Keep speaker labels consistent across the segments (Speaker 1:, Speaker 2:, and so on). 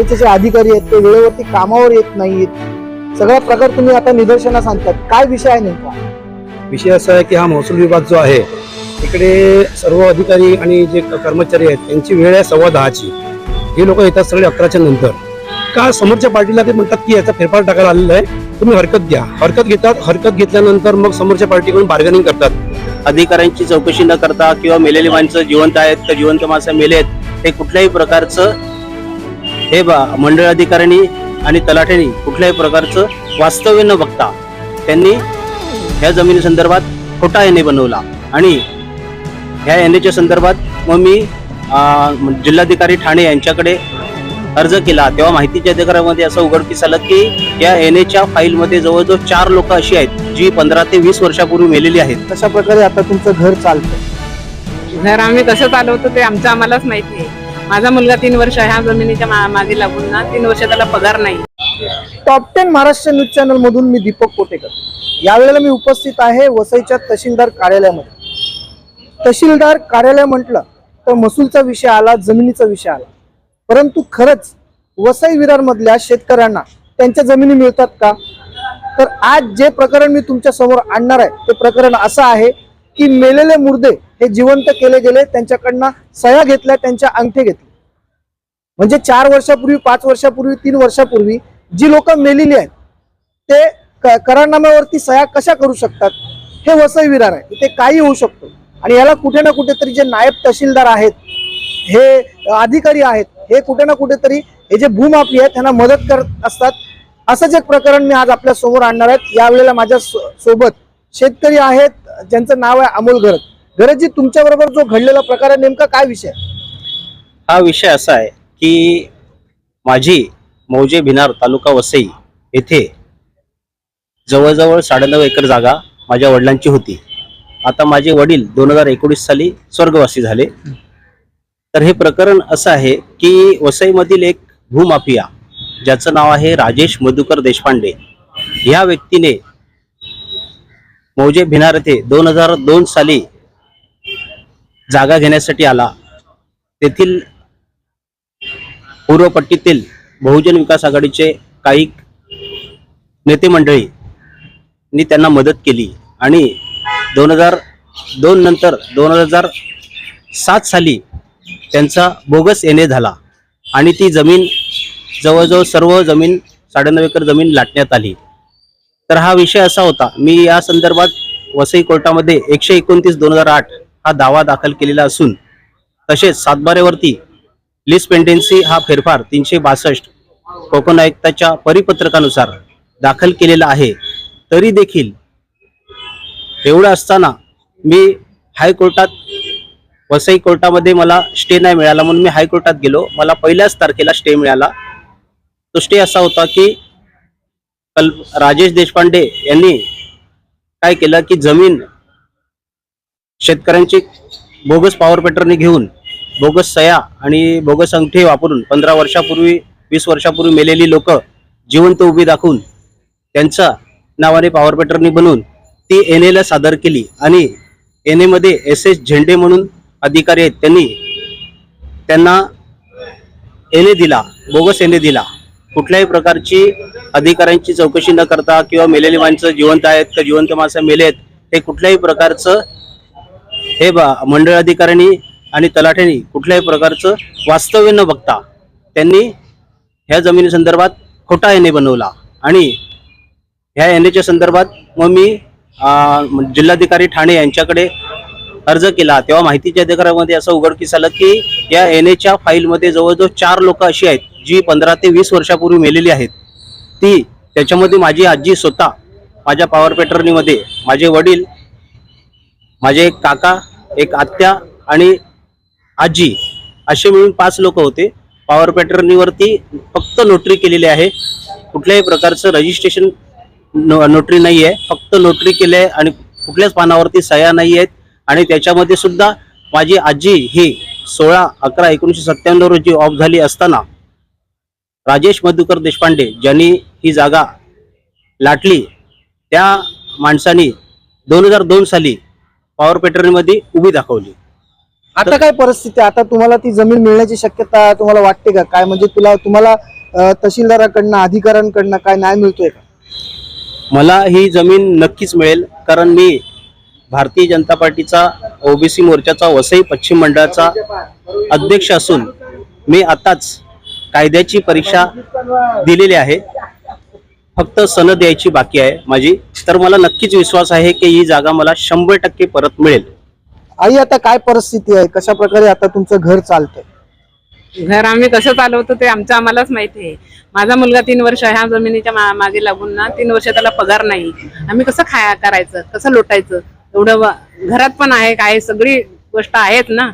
Speaker 1: तिकडचे जे अधिकारी आहेत ते वेळेवरती कामावर येत नाहीत. सगळा प्रकार तुम्ही आता निदर्शनास आणतात. काय विषय आहे नेमका?
Speaker 2: विषय असा आहे की हा महसूल विभाग जो आहे इकडे सर्व अधिकारी आणि जे कर्मचारी आहेत त्यांची वेळ आहे सव्वा दहाची. हे लोक येतात सगळे अकराच्या नंतर. का समोरच्या पार्टीला ते म्हणतात की याचा फेरफार टाकायला आलेला आहे? तुम्ही हरकत घ्या. हरकत घेतात हरकत घेतल्यानंतर मग समोरच्या पार्टीकडून बार्गेनिंग करतात.
Speaker 3: अधिकाऱ्यांची चौकशी न करता किंवा मेलेली माणसं जिवंत आहेत का जिवंत माणसं मेले आहेत हे कुठल्याही प्रकारचं हे बा मंडळ अधिकाऱ्यांनी आणि तलाठ्यांनी कुठल्याही प्रकारचं वास्तव्य न बघता त्यांनी ह्या जमिनी संदर्भात खोटा एन बनवला. आणि ह्या एन एच्या संदर्भात मग मी जिल्हाधिकारी ठाणे यांच्याकडे अर्ज केला. तेव्हा माहितीच्या अधिकारामध्ये असं उघडकीस आलं की या एन एच्या फाईलमध्ये जवळजवळ चार लोक अशी आहेत जी पंधरा ते वीस वर्षापूर्वी मेलेली आहेत.
Speaker 1: कशा प्रकारे आता तुमचं घर चालतं
Speaker 4: घर आम्ही कसं चालवतो ते आमचं आम्हालाच माहिती आहे. माझा मुलगा तीन वर्ष ह्या जमिनीच्या मा- मागे लागून ना तीन वर्ष त्याला पगार नाही.
Speaker 1: Top ten Maharashtra news channel मधून मी दीपक कोटेकर. यावेळेला मी उपस्थित आहे वसईच्या तहसीलदार कार्यालयामध्ये. तहसीलदार कार्यालय म्हटलं तर महसूलचा विषय आला जमिनीचा विषय आला. परंतु खरंच वसई विरारमधल्या शेतकऱ्यांना त्यांच्या जमिनी मिळतात का? तर आज जे प्रकरण मी तुमच्यासमोर आणणार आहे ते प्रकरण असं आहे की मेलेले मुर्दे हे जिवंत केले गेले त्यांच्याकडनं सह्या घेतल्या त्यांच्या अंगठे घेतले. म्हणजे चार वर्षापूर्वी पाच वर्षापूर्वी तीन वर्षापूर्वी जी लोक मेलेली आहेत ते करारनाम्यावरती सह्या कशा करू शकतात हे वसई विरार आहे. इथे काही होऊ शकतो. आणि याला कुठे ना कुठेतरी जे नायब तहसीलदार आहेत हे अधिकारी आहेत हे कुठे ना कुठेतरी हे जे भूमाफी आहेत त्यांना मदत करत असतात. असंच एक प्रकरण मी आज आपल्यासमोर आणणार आहेत यावेळेला माझ्या सोबत शेतकरी आहेत ज्यांचं नाव आहे अमोल गरज गरजजी तुमच्या बरोबर जो घडलेला प्रकार आहे नेमका काय विषय
Speaker 3: हा विषय असा आहे की माझी मौजे भिनार तालुका वसई येथे जवळजवळ साडेनऊ एकर जागा माझ्या वडिलांची होती. आता माझे वडील दोन हजार एकोणीस साली स्वर्गवासी झाले. तर हे प्रकरण असं आहे की वसईमधील एक भूमाफिया ज्याचं नाव आहे राजेश मधुकर देशपांडे या व्यक्तीने मौजे भिनार येथे दोन हजार दोन साली जागा घेण्यासाठी आला. तेथील पूर्वपट्टीतील बहुजन विकास आघाडीचे काही नेते मंडळींनी त्यांना मदत केली आणि दोन हजार दोन नंतर दोन हजार सात साली त्यांचा बोगस येणे झाला आणि ती जमीन जवळजवळ सर्व जमीन साडेनऊ एकर जमीन लाटण्यात आली. तर हा विषय असा होता. मी या संदर्भात वसई कोर्टामध्ये एकशे एकोणतीस दोन हजार आठ हा दावा दाखल केलेला असून तसेच सातबारेवरती लिस्ट पेंडेन्सी हा फेरफार तीनशे बासष्ट कोकण आयुक्ताच्या परिपत्रकानुसार दाखल केलेला आहे. तरी देखील एवढं असताना मी हायकोर्टात वसई कोर्टामध्ये मला स्टे नाही मिळाला म्हणून मी हायकोर्टात गेलो. मला पहिल्याच तारखेला स्टे मिळाला. तो स्टे असा होता की राजेश देशपांडे यांनी काय केलं की जमीन शेतकऱ्यांची बोगस पॉवर पेटरने घेऊन बोगस सया आणि बोगस अंगठी वापरून पंधरा वर्षापूर्वी वीस वर्षापूर्वी मेलेली लोक जिवंत उभी दाखवून त्यांच्या नावाने पॉवर पेटरनी बनवून ती एन एला सादर केली आणि एनमध्ये एस एस झेंडे म्हणून अधिकारी आहेत. त्यांनी त्यांना एन ए दिला बोगस एन ए दिला. कुठल्याही प्रकारची अधिकाऱ्यांची चौकशी न करता किंवा मेलेली माणसं जिवंत आहेत का जिवंत माणसं मेले आहेत हे कुठल्याही प्रकारचं हे बा मंडळ अधिकाऱ्यांनी आणि तलाठ्यांनी कुठल्याही प्रकारचं वास्तव्य न बघता त्यांनी ह्या जमिनी संदर्भात खोटा एन बनवला. आणि ह्या एन एच्या संदर्भात मग मी जिल्हाधिकारी ठाणे यांच्याकडे अर्ज केला. तेव्हा माहितीच्या अधिकारामध्ये असं उघडकीस आलं की या एन एच्या फाईलमध्ये जवळजवळ चार लोक अशी आहेत जी पंधरा ते वीस वर्षापूर्वी मेलेली आहेत ती त्याच्यामध्ये माझी आजी स्वतः माझ्या पॉवर पेटर्नीमध्ये माझे वडील माझे एक काका एक आत्या आणि आजी असे मिळून पाच लोक होते. पॉवर पॅटर्नीवरती फक्त नोटरी केलेली आहे. कुठल्याही प्रकारचं रजिस्ट्रेशन नो नोटरी नाही आहे फक्त नोटरी केली आहे आणि कुठल्याच पानावरती सह्या नाही आहेत आणि त्याच्यामध्ये सुद्धा माझी आजी ही सोळा अकरा एकोणीसशे सत्त्याण्णव रोजी ऑफ झाली असताना राजेश मधुकर देशपांडे ज्यांनी ही जागा लाटली त्या माणसानी दोन हजार दोन साली पॉवर पॅटर्नमध्ये उभी दाखवली.
Speaker 1: आता काय परिस्थिती आहे? आता तुम्हाला ती जमीन मिळण्याची शक्यता तुम्हाला वाटते का? काय म्हणजे तुला तुम्हाला अं, तहसीलदाराकडनं अधिकाऱ्यांकडनं काय न्याय मिळतोय का?
Speaker 3: मला ही जमीन नक्कीच मिळेल कारण मी भारतीय जनता पार्टीचा ओबीसी मोर्चाचा वसई पश्चिम मंडळाचा अध्यक्ष असून मी आताच कायद्याची परीक्षा दिलेली आहे. फक्त सनद यायची बाकी आहे माझी. तर मला नक्कीच विश्वास आहे की ही जागा मला शंभर टक्के परत मिळेल.
Speaker 1: आई आता काय परिस्थिती आहे? कशा प्रकारे आता तुमचं घर चालतंय?
Speaker 4: घर आम्ही कसं चालवतो ते आमचं आम्हालाच माहिती आहे. माझा मुलगा तीन वर्ष ह्या जमिनीच्या मा- मागे लागून ना तीन वर्ष त्याला पगार नाही. आम्ही कसं खाया करायचं कसं लोटायचं? एवढं घरात पण आहे काय सगळी गोष्ट आहेत ना.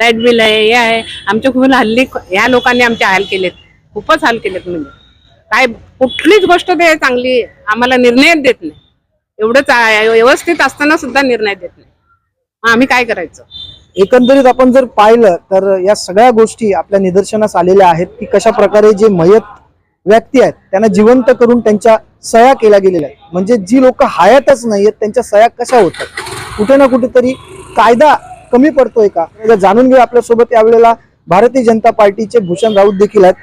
Speaker 4: लाइट बिल आहे हे आहे. आमच्या खूप हल्ली ह्या लोकांनी आमचे हाल केलेत. खूपच हाल केलेत म्हणजे. काय कुठलीच गोष्ट ते चांगली आम्हाला निर्णय देत नाही. एवढंच व्यवस्थित असताना सुद्धा निर्णय देत नाही. मग आम्ही काय करायचं?
Speaker 1: एकंदरीत आपण जर पाहिलं तर या सगळ्या गोष्टी आपल्या निदर्शनास आलेल्या आहेत की कशा प्रकारे जे मयत व्यक्ती आहेत त्यांना जिवंत करून त्यांच्या सया केल्या गेलेल्या आहेत. म्हणजे जी लोक हयातच नाहीयेत त्यांच्या सया कशा होतात? कुठे ना कुठेतरी कायदा कमी पडतोय का? जाणून घेऊ आपल्यासोबत यावेळेला भारतीय जनता पार्टीचे भूषण राऊत देखील आहेत.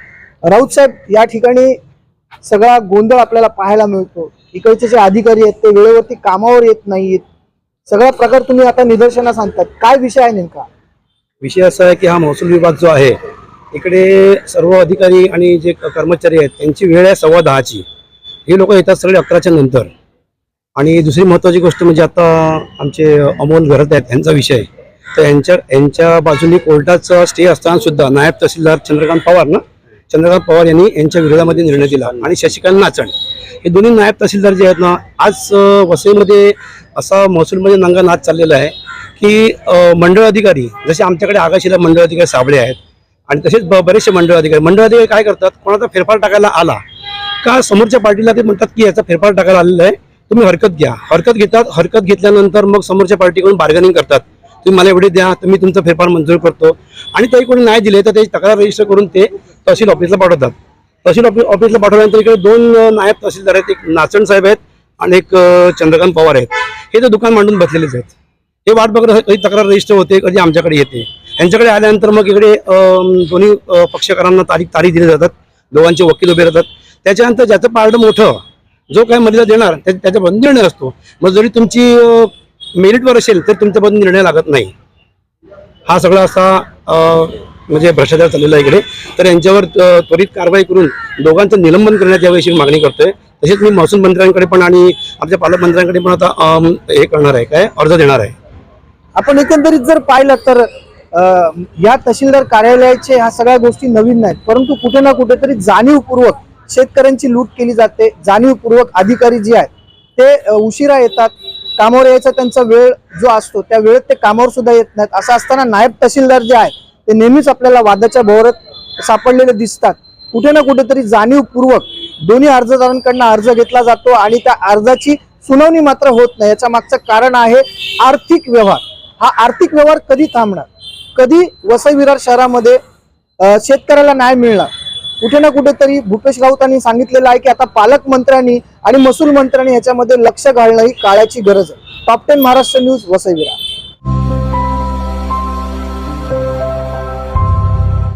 Speaker 1: राऊत साहेब या ठिकाणी सगळा गोंधळ आपल्याला पाहायला मिळतो. इकडचे जे अधिकारी आहेत ते वेळेवरती कामावर येत नाहीत. सगळा प्रकार तुम्ही आता निदर्शनास आणतात. काय विषय आहे नेमका?
Speaker 2: विषय असा आहे की हा महसूल विभाग जो आहे इकडे सर्व अधिकारी आणि जे कर्मचारी आहेत त्यांची वेळ आहे सव्वा दहाची. हे लोक येतात सगळे अकराच्या नंतर. आणि दुसरी महत्त्वाची गोष्ट म्हणजे आता आमचे अमोल घरत आहेत त्यांचा विषय तर यांच्या यांच्या बाजूने कोर्टाचा स्टे असताना सुद्धा नायब तहसीलदार चंद्रकांत पवार ना चंद्रकांत पवार यांनी यांच्या विरोधामध्ये निर्णय दिला आणि शशिकांत नाचण. हे दोन्ही नायब तहसीलदार जे आहेत ना आज वसईमध्ये असा महसूलमध्ये नंगा नाच चाललेला आहे की मंडळ अधिकारी जसे आमच्याकडे आगाशीला मंडळ अधिकारी साबळे आहेत आणि तसेच ब- बरेचसे मंडळ अधिकारी मंडळ अधिकारी काय करतात? कोणाचा फेरफार टाकायला आला का समोरच्या पार्टीला ते म्हणतात की याचा फेरफार टाकायला आलेला आहे? तुम्ही हरकत घ्या. हरकत घेतात हरकत घेतल्यानंतर मग समोरच्या पार्टीकडून बार्गेनिंग करतात. तुम्ही मला एवढे द्या तर तुम्ही तुमचा फेरफार मंजूर करतो. आणि तरी कोणी नाही दिले तर त्याची तक्रार रजिस्टर करून ते तहसील ऑफिसला पाठवतात. तहसील ऑफिस ऑफिसला पाठवल्यानंतर इकडे दोन नायब तहसीलदार आहेत एक नाचण साहेब आहेत आणि एक चंद्रकांत पवार आहेत. हे तर दुकान मांडून बसलेलेच आहेत. हे वाट बघत कधी तक्रार रजिस्टर होते कधी आमच्याकडे येते. यांच्याकडे आल्यानंतर मग इकडे दोन्ही पक्षकारांना तारीख तारीख दिली जातात. दोघांचे वकील उभे राहतात. त्याच्यानंतर ज्याचं पारडं मोठं जो काय मर्यादा देणार त्या- त्याच्याबद्दल निर्णय असतो. मग जरी तुमची मेरिटवर असेल तर तुमच्याबद्दल निर्णय लागत नाही. हा सगळा असा म्हणजे भ्रष्टाचार चाललेला आहे इकडे. तर यांच्यावर त्वरित कारवाई करून दोघांचं निलंबन करण्यात यावं अशी मागणी करतोय. तसेच मी महसूल मंत्र्यांकडे पण आणि आमच्या पालकमंत्र्यांकडे पण आता हे करणार आहे. काय? अर्ज देणार आहे.
Speaker 1: आपण एकंदरीत जर पाहिलं तर या तहसीलदार कार्यालयाचे ह्या सगळ्या गोष्टी नवीन नाहीत. परंतु कुठे ना कुठेतरी जाणीवपूर्वक शेतकऱ्यांची लूट केली जाते. जाणीवपूर्वक अधिकारी जे आहेत ते उशिरा येतात. कामावर यायचा त्यांचा वेळ जो असतो त्या वेळेत ते कामावर सुद्धा येत नाहीत. असं असताना नायब तहसीलदार जे आहेत ते नेहमीच आपल्याला वादाच्या भोवरात सापडलेले दिसतात. कुठे ना कुठेतरी जाणीवपूर्वक दोन्ही अर्जदारांकडनं अर्ज घेतला जातो आणि त्या अर्जाची सुनावणी मात्र होत नाही. याच्या मागचं कारण आहे आर्थिक व्यवहार. हा आर्थिक व्यवहार कधी थांबणार? कधी वसई विरार शहरामध्ये शेतकऱ्याला न्याय मिळणार? कुठे ना कुठेतरी भूपेश राऊतांनी सांगितलेलं आहे की आता पालकमंत्र्यांनी आणि महसूल मंत्र्यांनी याच्यामध्ये लक्ष घालणं ही काळाची गरज आहे. Top ten Maharashtra news वसईविरा